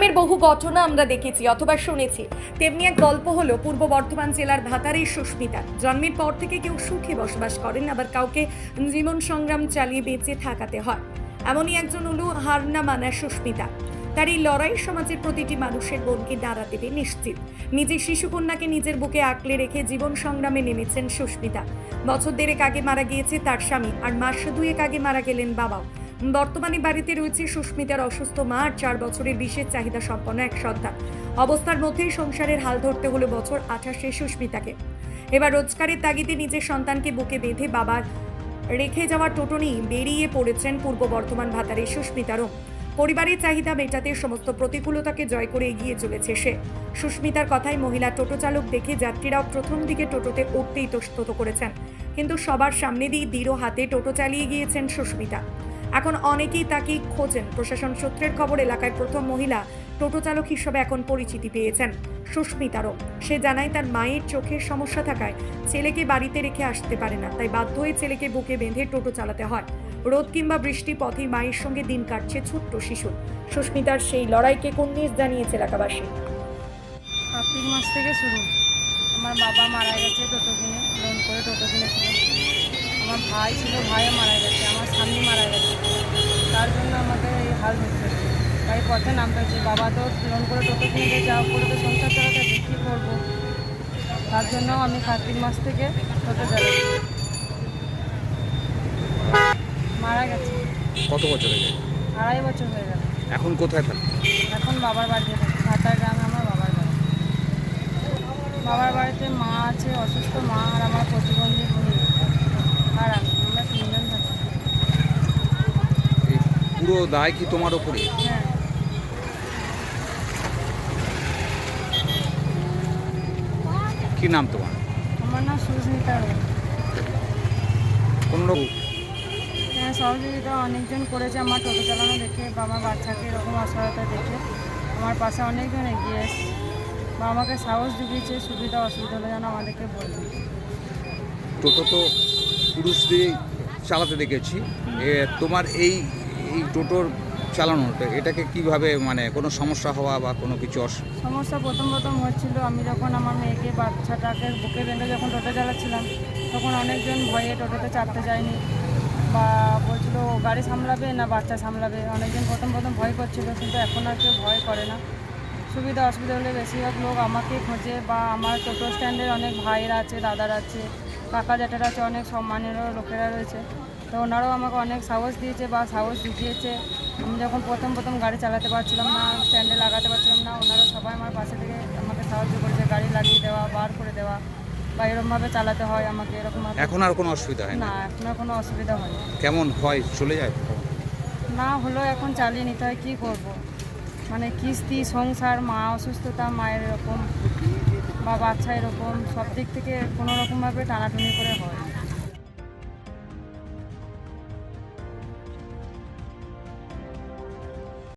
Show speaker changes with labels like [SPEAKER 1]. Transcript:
[SPEAKER 1] নামের বহু ঘটনা আমরা দেখেছি অথবা শুনেছি। তেমনি এক গল্প হলো, পূর্ব বর্ধমান জেলার ভাতারের সুস্মিতা। জন্মের পর থেকে কেউ সুখে বসবাস করেন, আবার কাউকে জীবন সংগ্রাম চালিয়ে বেঁচে থাকাতে হয়। এমনই একজন হলো হার না মানা সুস্মিতা। তার এই লড়াই সমাজের প্রতিটি মানুষের বোনকে দাঁড়া দেবে নিশ্চিত। নিজের শিশুকন্যাকে নিজের বুকে আঁকলে রেখে জীবন সংগ্রামে নেমেছেন সুস্মিতা। বছর দেড়েক আগে মারা গিয়েছে তার স্বামী, আর মাস দুয়েক আগে মারা গেলেন বাবাও। বর্তমানে বাড়িতে রয়েছে সুস্মিতার অসুস্থ মা আর চার বছরের বিশেষ চাহিদা সম্পন্ন এক সন্তান। অবস্থার মধ্যেই সংসারের হাল ধরতে হলো বছর আঠাশে সুস্মিতাকে। এবার রোজগারের তাগিদে নিজের সন্তানকে বুকে বেঁধে বাবার রেখে যাওয়া টোটো নিয়ে বেরিয়ে পড়েছেন পূর্ব বর্ধমান ভাতারের সুস্মিতারও। পরিবারের চাহিদা মেটাতে সমস্ত প্রতিকূলতাকে জয় করে এগিয়ে চলেছে সে। সুস্মিতার কথায় মহিলা টোটো চালক দেখে যাত্রীরাও প্রথম দিকে টোটোতে উঠতে ইতস্তত করেছেন। কিন্তু সবার সামনে দিয়ে দৃঢ় হাতে টোটো চালিয়ে গিয়েছেন সুস্মিতা। এখন অনেকেই তাকে খোঁজেন। প্রশাসন সূত্রের খবর এলাকায় প্রথম মহিলা টোটো চালক হিসেবে এখন পরিচিতি পেয়েছেন, সুস্মিতারও। সে জানায়, তার মায়ের চোখের সমস্যা থাকায় ছেলেকে বাড়িতে রেখে আসতে পারে না, তাই বাধ্য হয়ে ছেলেকে বুকে বেঁধে টোটো চালাতে হয়। রোদ কিংবা বৃষ্টি পথে মায়ের সঙ্গে দিন কাটছে ছোট্ট শিশু। সুস্মিতার সেই লড়াইকে কুন্নিস জানিয়েছে এলাকাবাসী?
[SPEAKER 2] কার্তিক মাস থেকে শুরু। আমার বাবা মারা গেছে টোটো কিনে লোন করে টোটো কিনেছিল আমার ভাই ছিল, ভাইও মারা গেছে। স্বামী মারা গেছে। তার জন্য আমাদের এই হাল হচ্ছে। তাই পথে নামতে হচ্ছে বাবা তো লোন করে টোটো কিনে যা করে তো সংসার চালাতে কী করব? তার জন্য আমি কার্তিক মাস থেকে টোটো চালাচ্ছি মারা গেছে।
[SPEAKER 3] কত বছর আগে
[SPEAKER 2] আড়াই বছর হয়ে গেল।
[SPEAKER 3] এখন কোথায় থাকে
[SPEAKER 2] এখন বাবার বাড়িতে থাকি। ভাতার গ্রামে আমার বাবার বাড়ি। বাবার বাড়িতে মা আছে অসুস্থ মা আর আমার প্রতিবন্ধী আর আমি আমরা তিনজন থাকি
[SPEAKER 3] এই পুরো দায় কি তোমার ওপরে? কি নাম তোমার?
[SPEAKER 2] আমার নাম সুস্মিতা হ্যাঁ সহযোগিতা অনেকজন করেছে আমার টোটো চালানো দেখে বা আমার বাচ্চাকে এরকম অসহায়তা দেখে। আমার পাশে অনেকজন এগিয়ে এসছে। বা আমাকে সাহস জুগিয়েছে সুবিধা অসুবিধা হলে যেন আমাদেরকে বলবে
[SPEAKER 3] টোটো তো পুরুষ দিয়ে চালাতে দেখেছি। তোমার এই এই টোটোর চালানোটা, এটাকে কীভাবে মানে কোনো সমস্যা হওয়া বা কোনো কিছু
[SPEAKER 2] সমস্যা প্রথম প্রথম হচ্ছিল, আমি যখন আমার মেয়েকে বাচ্চাটাকে বুকে বেঁধে যখন টোটো চালাচ্ছিলাম, তখন অনেকজন ভয়ে টোটোতে চাপতে যায়নি বা বলছিল গাড়ি সামলাবে না বাচ্চা সামলাবে? অনেকজন প্রথম প্রথম ভয় করছিল, কিন্তু এখন আর কেউ ভয় করে না। সুবিধা অসুবিধা হলে বেশিরভাগ লোক আমাকে খোঁজে বা আমার টোটো স্ট্যান্ডের অনেক ভাইয়েরা আছে, দাদারা আছে, কাকা জ্যাঠারা আছে, অনেক সম্মানেরও লোকেরা রয়েছে। তো ওনারাও আমাকে অনেক সাহস দিয়েছে বা সাহস জুগিয়েছে। আমি যখন প্রথম প্রথম গাড়ি চালাতে পারছিলাম না স্ট্যান্ডে লাগাতে পারছিলাম না ওনারা সবাই আমার পাশে থেকে আমাকে সাহায্য করেছে গাড়ি লাগিয়ে দেওয়া বার করে দেওয়া বা এরকমভাবে চালাতে হয় আমাকে এরকম
[SPEAKER 3] এখন আর কোনো অসুবিধা হয় না
[SPEAKER 2] এখন আর কোনো অসুবিধা হয়নি।
[SPEAKER 3] কেমন হয়? চলে যায়
[SPEAKER 2] না হলেও এখন চালিয়ে নিতে হয় কী করব। মানে কিস্তি সংসার মা অসুস্থতা মায়ের এরকম বা বাচ্চা এরকম সব দিক থেকে কোনো রকমভাবে টানাটুনি করে হয়।